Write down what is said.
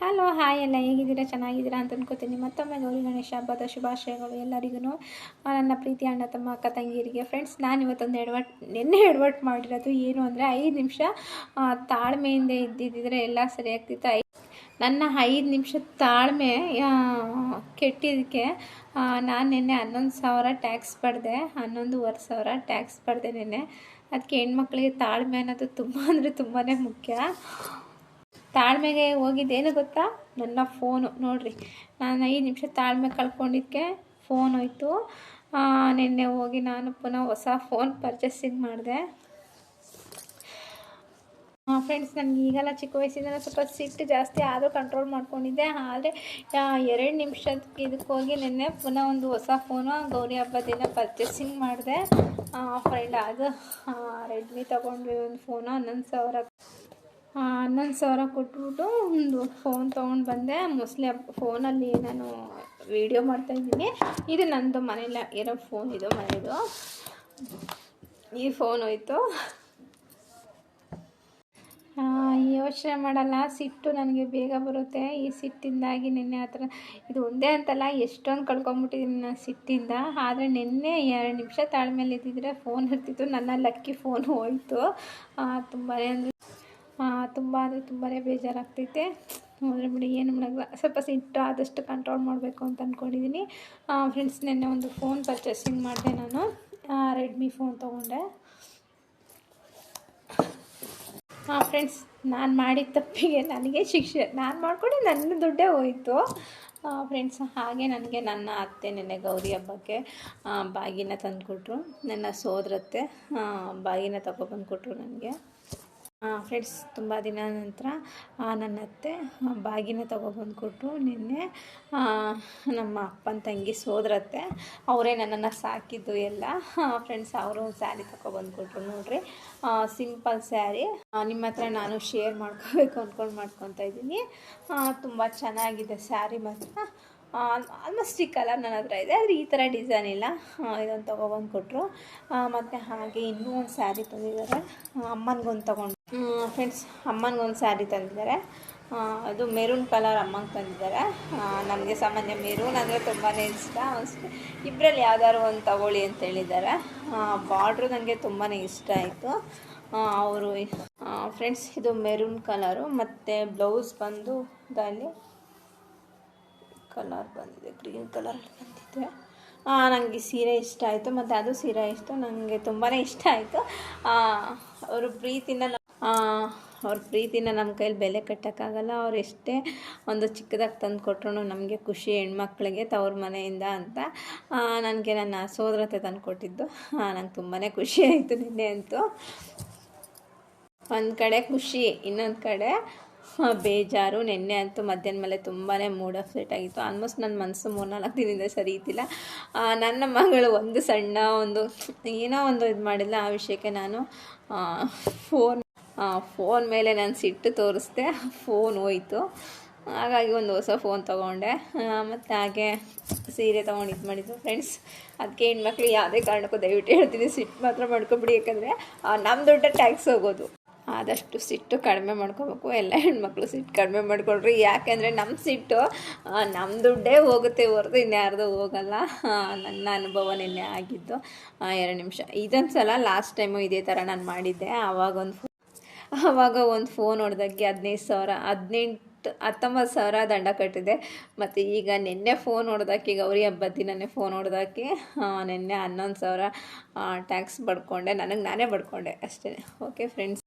Hello hi ಎಲ್ಲ ಹೇಗಿದ್ದೀರಾ? ಚೆನ್ನಾಗಿದ್ದೀರಾ ಅಂತ ಅನ್ಕೋತೀನಿ. ಮತ್ತೊಮ್ಮೆ ಗೌರಿ ಗಣೇಶ ಹಬ್ಬದ ಶುಭಾಶಯಗಳು ಎಲ್ಲರಿಗೂ ನನ್ನ ಪ್ರೀತಿ ಅಣ್ಣ, ತಮ್ಮ, ಅಕ್ಕ, ತಂಗಿಯರಿಗೆ. ಫ್ರೆಂಡ್ಸ್ ನಾನು ಇವತ್ತೊಂದು ಎಡವಟ್ ನಿನ್ನೆ ಎಡವಟ್ ಮಾಡಿರೋದು ಏನು ಅಂದರೆ ಐದು ನಿಮಿಷ ತಾಳ್ಮೆಯಿಂದ ಇದ್ದಿದ್ದರೆ ಎಲ್ಲ ಸರಿ ಆಗ್ತಿತ್ತು. ಐ ನನ್ನ ಐದು ನಿಮಿಷ ತಾಳ್ಮೆ ಕೆಟ್ಟಿದ್ದಕ್ಕೆ ನಾನು ನಿನ್ನೆ ಹನ್ನೊಂದು ಸಾವಿರ ಟ್ಯಾಕ್ಸ್ ಪಡೆದೆ, ಹನ್ನೊಂದುವರೆ ಸಾವಿರ ಟ್ಯಾಕ್ಸ್ ಪಡೆದೆ ನಿನ್ನೆ. ಅದಕ್ಕೆ ಹೆಣ್ಮಕ್ಳಿಗೆ ತಾಳ್ಮೆ ಅನ್ನೋದು ತುಂಬ ಅಂದರೆ ತುಂಬಾ ಮುಖ್ಯ. ತಾಳ್ಮೆಗೆ ಹೋಗಿದ್ದೇನು ಗೊತ್ತಾ? ನನ್ನ ಫೋನು, ನೋಡ್ರಿ. ನಾನು ಐದು ನಿಮಿಷ ತಾಳ್ಮೆ ಕಳ್ಕೊಂಡಿದ್ದಕ್ಕೆ ಫೋನ್ ಹೋಯ್ತು. ನಿನ್ನೆ ಹೋಗಿ ನಾನು ಪುನಃ ಹೊಸ ಫೋನ್ ಪರ್ಚೇಸಿಂಗ್ ಮಾಡಿದೆ. ಫ್ರೆಂಡ್ಸ್ ನನಗೆ ಈಗೆಲ್ಲ ಚಿಕ್ಕ ವಯಸ್ಸಿಂದ ಸ್ವಲ್ಪ ಸಿಟ್ಟು ಜಾಸ್ತಿ ಆದರೂ ಕಂಟ್ರೋಲ್ ಮಾಡ್ಕೊಂಡಿದ್ದೆ. ಆದರೆ ಎರಡು ನಿಮಿಷಕ್ಕೆ ಇದಕ್ಕೆ ಹೋಗಿ ನಿನ್ನೆ ಪುನಃ ಒಂದು ಹೊಸ ಫೋನು, ಗೌರಿ ಹಬ್ಬ ದಿನ ಪರ್ಚೇಸಿಂಗ್ ಮಾಡಿದೆ. ಫ್ರೆಂಡ್ ಅದು ರೆಡ್ಮಿ ತೊಗೊಂಡ್ವಿ ಒಂದು ಫೋನು, ಹನ್ನೊಂದು ಸಾವಿರ ಹನ್ನೊಂದು ಸಾವಿರ ಕೊಟ್ಬಿಟ್ಟು ಒಂದು ಫೋನ್ ತೊಗೊಂಡು ಬಂದೆ. ಮೋಸ್ಟ್ಲಿ ಫೋನಲ್ಲಿ ನಾನು ವೀಡಿಯೋ ಮಾಡ್ತಾಯಿದ್ದೀನಿ ಇದು ನನ್ನದು ಮನೇಲಿ ಇರೋ ಫೋನ್ ಇದು ಮನೇದು. ಈ ಫೋನ್ ಹೋಯ್ತು. ಯೋಚನೆ ಮಾಡಲ್ಲ. ಸಿಟ್ಟು ನನಗೆ ಬೇಗ ಬರುತ್ತೆ. ಈ ಸಿಟ್ಟಿಂದಾಗಿ ನಿನ್ನೆ ಆ ಇದು ಒಂದೇ ಅಂತಲ್ಲ, ಎಷ್ಟೊಂದು ಕಳ್ಕೊಂಬಿಟ್ಟಿದ್ದೀನಿ ನಾನು ಸಿಟ್ಟಿಂದ. ಆದರೆ ನಿನ್ನೆ ಎರಡು ನಿಮಿಷ ತಾಳ್ಮೇಲೆ ಇದ್ದಿದ್ರೆ ಫೋನ್ ಇರ್ತಿತ್ತು. ನನ್ನ ಲಕ್ಕಿ ಫೋನ್ ಹೋಯಿತು. ತುಂಬಾ ಅಂದರೆ ತುಂಬ ಅಂದರೆ ತುಂಬಾ ಬೇಜಾರಾಗ್ತೈತೆ. ಹೋದರೆ ಬಿಡಿ ಏನು ಮಾಡೋಲ್ಲ. ಸ್ವಲ್ಪ ಸಿಟ್ಟು ಆದಷ್ಟು ಕಂಟ್ರೋಲ್ ಮಾಡಬೇಕು ಅಂತ ಅಂದ್ಕೊಂಡಿದ್ದೀನಿ ಫ್ರೆಂಡ್ಸ್ ನಿನ್ನೆ ಒಂದು ಫೋನ್ ಪರ್ಚೇಸಿಂಗ್ ಮಾಡಿದೆ ನಾನು. ರೆಡ್ಮಿ ಫೋನ್ ತೊಗೊಂಡೆ. ಹಾಂ ಫ್ರೆಂಡ್ಸ್ ನಾನು ಮಾಡಿದ ತಪ್ಪಿಗೆ ನನಗೆ ಶಿಕ್ಷೆ, ನಾನು ಮಾಡಿಕೊಂಡು ನನ್ನ ದುಡ್ಡೇ ಹೋಯಿತು. ಫ್ರೆಂಡ್ಸ್ ಹಾಗೆ ನನಗೆ ನನ್ನ ಅತ್ತೆ ನೆನ್ನೆ ಗೌರಿ ಹಬ್ಬಕ್ಕೆ ಬಾಗಿನ ತಂದುಕೊಟ್ರು. ನನ್ನ ಸೋದರತ್ತೆ. ಬಾಗಿನ ತಗೊಬಂದು ಕೊಟ್ಟರು ನನಗೆ. ಫ್ರೆಂಡ್ಸ್ ತುಂಬ ದಿನ ನಂತರ ನನ್ನ ಅತ್ತೆ ಬಾಗಿನ ತೊಗೊಬಂದು ಕೊಟ್ಟು ನಿನ್ನೆ ನಮ್ಮ ಅಪ್ಪನ ತಂಗಿ ಸೋದರತ್ತೆ. ಅವರೇ ನನ್ನನ್ನು ಸಾಕಿದ್ದು ಎಲ್ಲ. ಫ್ರೆಂಡ್ಸ್ ಅವರು ಸ್ಯಾರಿ ತೊಗೊಬಂದು ಕೊಟ್ಟರು ನೋಡ್ರಿ. ಸಿಂಪಲ್ ಸ್ಯಾರಿ ನಿಮ್ಮ ಹತ್ರ ನಾನು ಶೇರ್ ಮಾಡ್ಕೋಬೇಕು ಅಂದ್ಕೊಂಡು ಮಾಡ್ಕೊತಾ ಇದ್ದೀನಿ. ತುಂಬ ಚೆನ್ನಾಗಿದೆ ಸ್ಯಾರಿ ಮಾತ್ರ. ಆಲ್ಮೋಸ್ಟ್ ಈ ಕಲರ್ ನನ್ನ ಹತ್ರ ಇದೆ. ಆದರೆ ಈ ಥರ ಡಿಸೈನ್ ಇಲ್ಲ. ಇದೊಂದು ತೊಗೊಬಂದು ಕೊಟ್ಟರು ಮತ್ತು ಹಾಗೆ ಇನ್ನೂ ಒಂದು ಸ್ಯಾರಿ ತಂದಿದ್ದಾರೆ. ಅಮ್ಮನಿಗೊಂದು ತೊಗೊಂಡು ಫ್ರೆಂಡ್ಸ್ ಅಮ್ಮನಿಗೊಂದು ಸ್ಯಾರಿ ತಂದಿದ್ದಾರೆ. ಅದು ಮೆರೂನ್ ಕಲರ್ ಅಮ್ಮಂಗೆ ತಂದಿದ್ದಾರೆ. ನಮಗೆ ಸಾಮಾನ್ಯ ಮೆರೂನ್ ಅಂದರೆ ತುಂಬಾ ಇಷ್ಟ. ಇಬ್ಬರಲ್ಲಿ ಯಾವ್ದಾದ್ರು ಒಂದು ತಗೊಳ್ಳಿ ಅಂತ ಹೇಳಿದ್ದಾರೆ. ಬಾರ್ಡ್ರು ನನಗೆ ತುಂಬಾ ಇಷ್ಟ ಆಯಿತು. ಅವರು ಫ್ರೆಂಡ್ಸ್ ಇದು ಮೆರೂನ್ ಕಲರು ಮತ್ತು ಬ್ಲೌಸ್ ಬಂದು ಅಲ್ಲಿ ಕಲರ್ ಬಂದಿದೆ ಗ್ರೀನ್ ಕಲರ್ ಬಂದಿದೆ. ನನಗೆ ಸೀರೆ ಇಷ್ಟ ಆಯಿತು. ಮತ್ತು ಅದು ಸೀರೆ ಇಷ್ಟ ನನಗೆ ತುಂಬಾ ಇಷ್ಟ ಆಯಿತು. ಅವರು ಆ, ಅವ್ರ ಪ್ರೀತಿನ ನಮ್ಮ ಕೈಲಿ ಬೆಲೆ ಕಟ್ಟೋಕ್ಕಾಗಲ್ಲ. ಅವ್ರು ಎಷ್ಟೇ ಒಂದು ಚಿಕ್ಕದಾಗಿ ತಂದು ಕೊಟ್ರು ನಮಗೆ ಖುಷಿ ಹೆಣ್ಮಕ್ಳಿಗೆ ತವ್ರ ಮನೆಯಿಂದ ಅಂತ ನನಗೆ ನನ್ನ ಸೋದರತೆ ತಂದು ಕೊಟ್ಟಿದ್ದು. ನಂಗೆ ತುಂಬಾ ಖುಷಿ ಆಯಿತು ನಿನ್ನೆ ಅಂತೂ. ಒಂದು ಕಡೆ ಖುಷಿ, ಇನ್ನೊಂದು ಕಡೆ ಬೇಜಾರು. ನಿನ್ನೆ ಅಂತೂ ಮಧ್ಯಾಹ್ನ ಮೇಲೆ ತುಂಬಾ ಮೂಡ್ ಆಫ್ ಆಗಿತ್ತು. ಆಲ್ಮೋಸ್ಟ್ ನನ್ನ ಮನಸ್ಸು ಮೂರ್ನಾಲ್ಕು ದಿನದಿಂದ ಸರಿ ಇದ್ದಿಲ್ಲ. ನನ್ನ ಮಗಳು ಒಂದು ಸಣ್ಣ ಒಂದು ಏನೋ ಒಂದು ಇದು ಮಾಡಿಲ್ಲ. ಆ ವಿಷಯಕ್ಕೆ ನಾನು ಫೋನ್ ಫೋನ್ ಮೇಲೆ ನಾನು ಸಿಟ್ಟು ತೋರಿಸ್ದೆ ಫೋನ್ ಹೋಯಿತು. ಹಾಗಾಗಿ ಒಂದು ಹೊಸ ಫೋನ್ ತೊಗೊಂಡೆ. ಮತ್ತು ಹಾಗೆ ಸೀರೆ ತೊಗೊಂಡು ಇದು ಮಾಡಿದ್ದು. ಫ್ರೆಂಡ್ಸ್ ಅದಕ್ಕೆ ಹೆಣ್ಮಕ್ಳು ಯಾವುದೇ ಕಾರಣಕ್ಕೂ ದಯವಿಟ್ಟು ಹೇಳ್ತೀನಿ, ಸಿಟ್ಟು ಮಾತ್ರ ಮಾಡ್ಕೊಬಿಡಿ. ಯಾಕಂದರೆ ನಮ್ಮ ದುಡ್ಡ ಟ್ಯಾಕ್ಸ್ ಹೋಗೋದು. ಆದಷ್ಟು ಸಿಟ್ಟು ಕಡಿಮೆ ಮಾಡ್ಕೋಬೇಕು. ಎಲ್ಲ ಹೆಣ್ಮಕ್ಳು ಸಿಟ್ಟು ಕಡಿಮೆ ಮಾಡ್ಕೊಳ್ರಿ. ಯಾಕೆಂದರೆ ನಮ್ಮ ಸಿಟ್ಟು ನಮ್ಮ ದುಡ್ಡೇ ಹೋಗುತ್ತೆ ಹೊರತು ಇನ್ಯಾರ್ದು ಹೋಗಲ್ಲ. ನನ್ನ ಅನುಭವ ನಿನ್ನೆ ಆಗಿದ್ದು. ಎರಡು ನಿಮಿಷ. ಇದೊಂದು ಸಲ ಲಾಸ್ಟ್ ಟೈಮು ಇದೇ ಥರ ನಾನು ಮಾಡಿದ್ದೆ. ಆವಾಗ ಒಂದು ಫೋ ಆವಾಗ ಒಂದು ಫೋನ್ ಹೊಡೆದಕ್ಕೆ ಹದಿನೈದು ಸಾವಿರ, ಹದಿನೆಂಟು, ಹತ್ತೊಂಬತ್ತು ಸಾವಿರ ದಂಡ ಕಟ್ಟಿದೆ. ಮತ್ತು ಈಗ ನಿನ್ನೆ ಫೋನ್ ಹೊಡೆದಾಕಿ ಗೌರಿ ಹಬ್ಬದ ದಿನನೇ ಫೋನ್ ಹೊಡೆದಾಕಿ ನಿನ್ನೆ ಹನ್ನೊಂದು ಸಾವಿರ ಟ್ಯಾಕ್ಸ್ ಬಡ್ಕೊಂಡೆ. ನನಗೆ ನಾನೇ ಬಡ್ಕೊಂಡೆ ಅಷ್ಟೇ. Okay friends